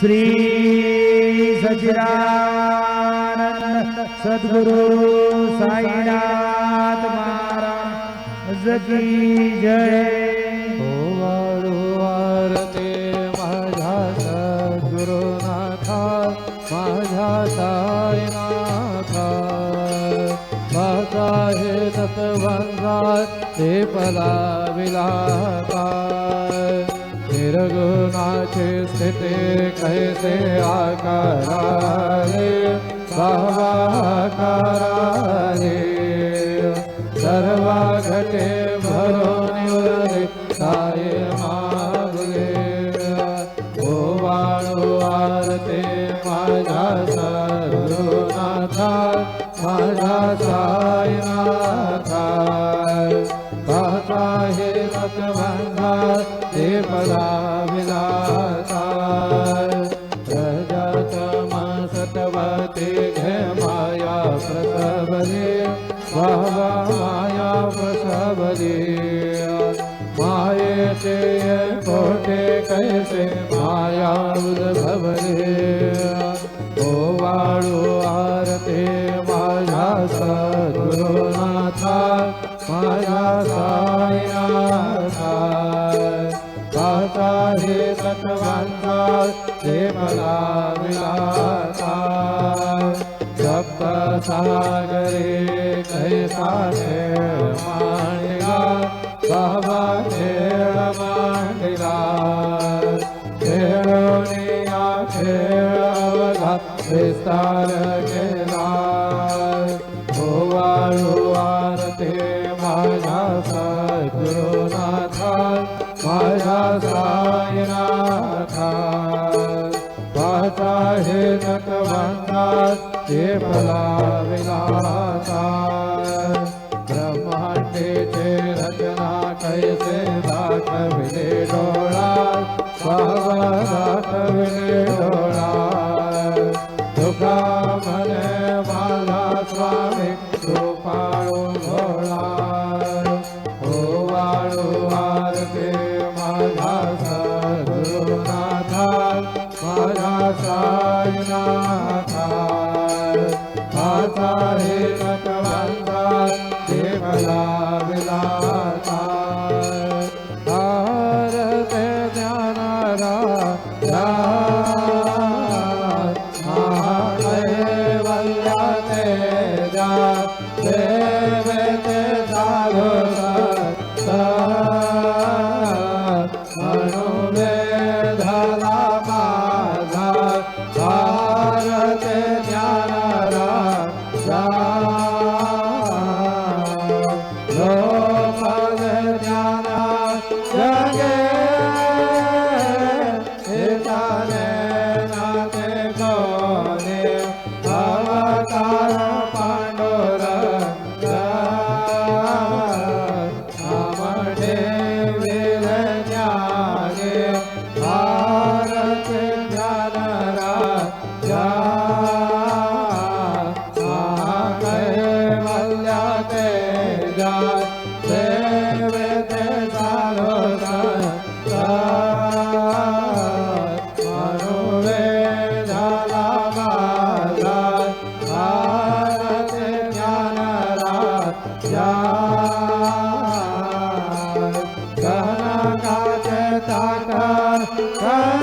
श्री सचिदानंद सद्गुरु साईनाथ महाराज की जय. वाळू आरते माझ्या सद्गुरुनाथा माझ्या साईनाथा. माझा हे तत्वंगा ते पला विला रघुनाथ स्थि कै आकारा वावा माया प्रसबले मायेचे कोटे कैसे माया उद्भवले ओ वाळू आरते माझ्या सद्गुरुनाथा माझ्या साईनाथा। काचा हे तत्वांचा ते मला विलासा सप्त विस्तार केला बाबा दाखविले 啊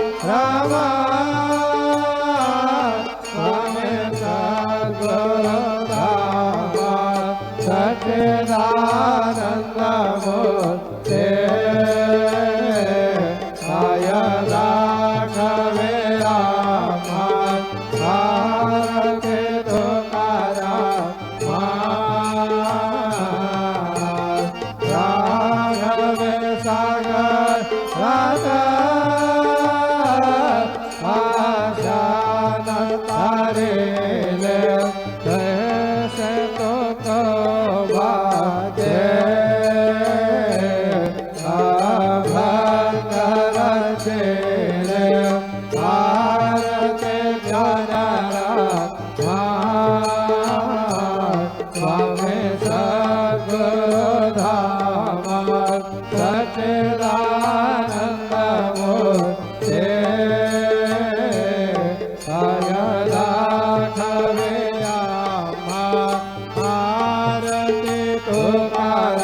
Rama. are Santa.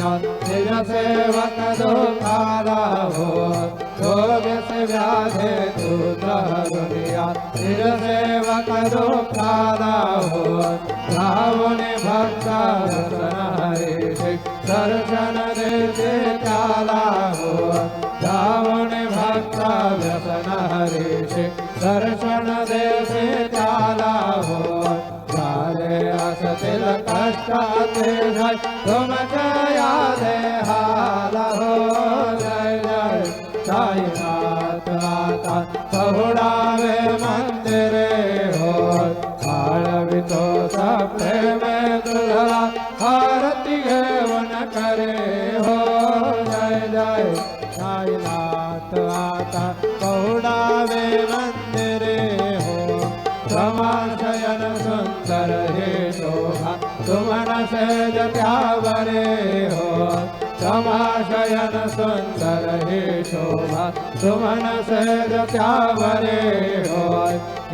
निज सेवक दुखारा हो भोग व्याधे दुनिया सेवक दुखारा हो रावण भक्त हरे दर्शन देते काला हो रावण भक्त व्यसन हरे दर्शन देते काला हो पश्चात् देहालहो जप्यावरे हो। समाशयन सुंदर हे शोभा। सुमन से जप्यावरे हो।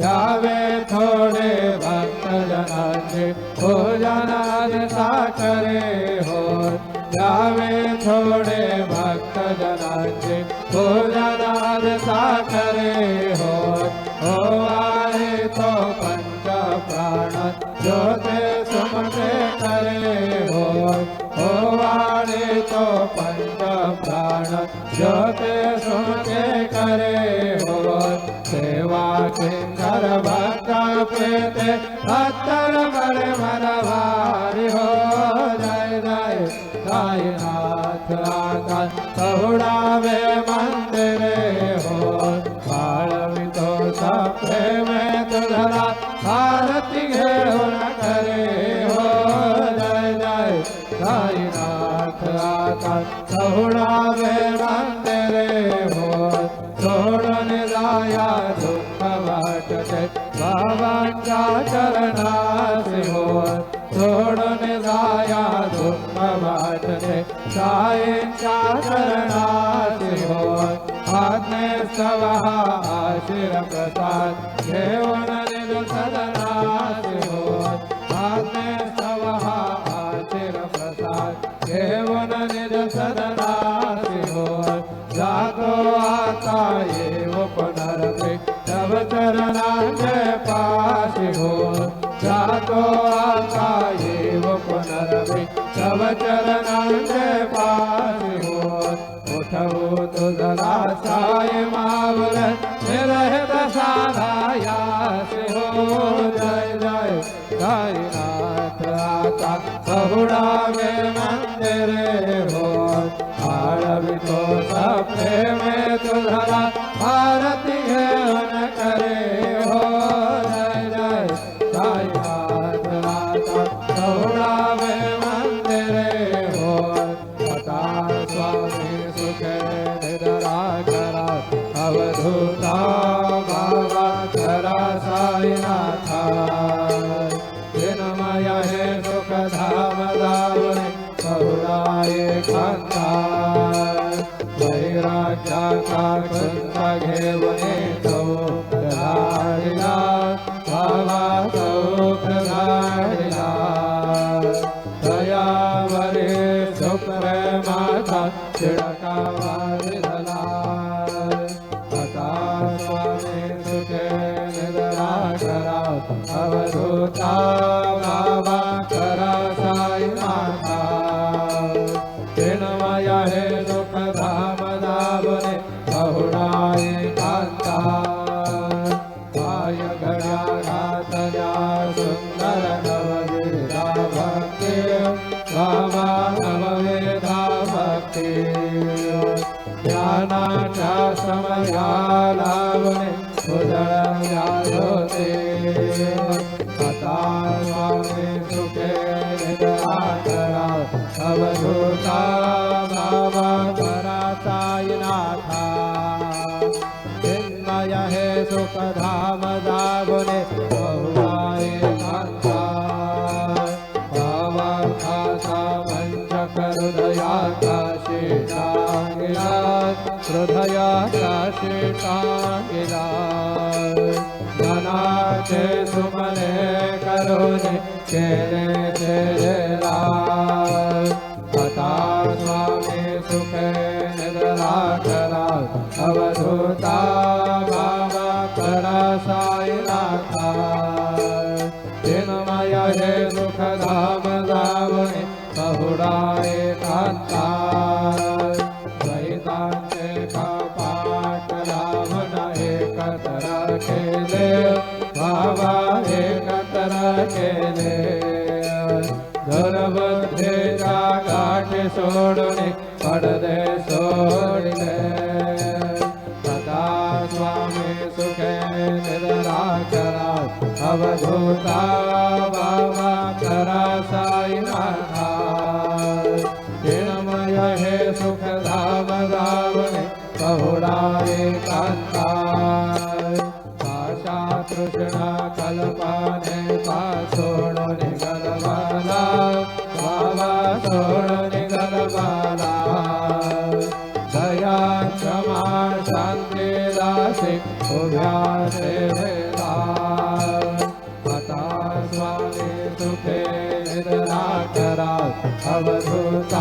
यावे थोडे भक्तजनाचे भोजनाद साकरे हो। यावे हो। थोडे भक्तजनाचे भोजनाद हो साकरे हो। हो आले तो पंच प्राण। ज्योते જોતે સુનતે કરે ભગવત સેવા સિંગર ભક્ત પ્રેતે ભક્તર બળ મરવારી હો. જય જય, સાઈનાથ આકાશ સહુડાવે મંદિરે सोडून जाया दुःख वाटते आज्ञे सवहा आशीर प्रसाद घेऊन आज्ञे सवहा आशीर प्रसाद घेऊन जातो आता येव तव जातो आता तव चरणांचे पाशी हो उठवू तुझला साय अवधूता बाबा खरा साईनाथा. विनमय हे सुख धाम दावने बहुराये कांता वैराग्याचा कुंच घेवने करा अवधूता बाबा करा। सुखे निद्रा करा अवधूता चिन्मय हे सुख धाम दावने बहुराये कांता खासा पंचक हृदयाचा शेषांगिला करुणे केले तेला आता स्वामी अवधूता बाबा करा साईनाथा. चिन्मय हे सुख धाम धावणे बहुडाये कांता पाशा तृष्णा कल्पाने पा सोडून गलबाला बाबा सोडून गलबाला दया क्षमा शांती दासी उभ्या सेवे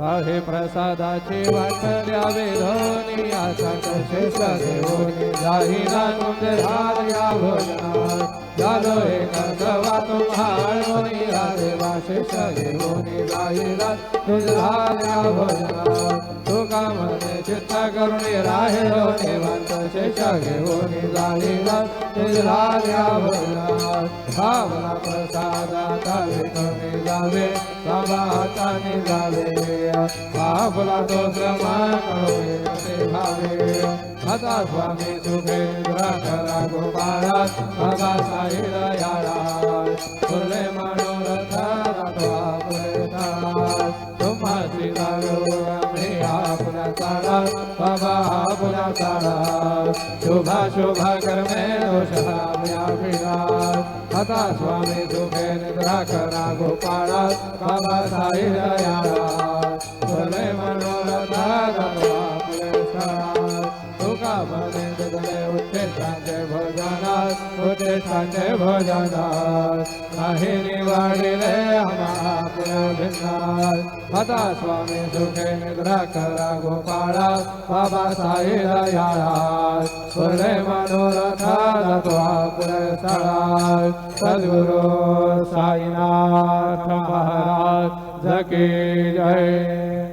आहे प्रसादाची वाट द्यावे धोनी आता कसे सदेवोनी जाही ना तुमचे या भोजनात झालो एक तुम्हाला तुम्हाळोनी राधे वाशेष घेऊनी जाही ना तुझ्या या भोजनात तुका मने चित्त करुणी राहिलो निवांत शेष घेऊनी जाही ना तुझ्या या भोजनात भावना प्रसादाता विठुनी जावे बाबा हाताने जावे। आपला तो श्रमान कळवे भावे। आता स्वामी सुखेंद्र करा गोपाळा बाबा साहिर याळा फुले मानो तुम्हाची जागो आम्ही आपला बाबा आपला शुभा शुभा कर्मे दोष आता स्वामी निद्रा करा गोपाळा बाबा साई दयाळा फुले मनोरथ आपले तुझे उच्चेष्टांचे भोजनात उच्चेष्टांचे भोजनात. नाही निवाडिले आम्हा भिन्नात आता स्वामी सुखे निद्रा करा गोपाळा बाबा साई याळा फुले मनोरथा जातो आपले स्थळात सद्गुरु साईनाथ महाराज जकी जय.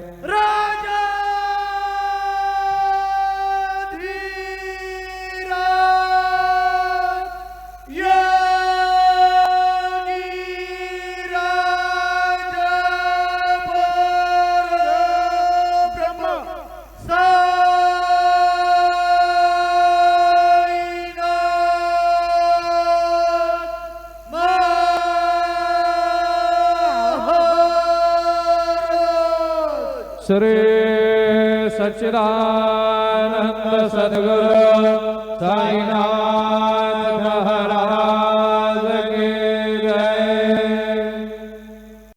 सच्चिदानंद सद्गुरु साईनाथ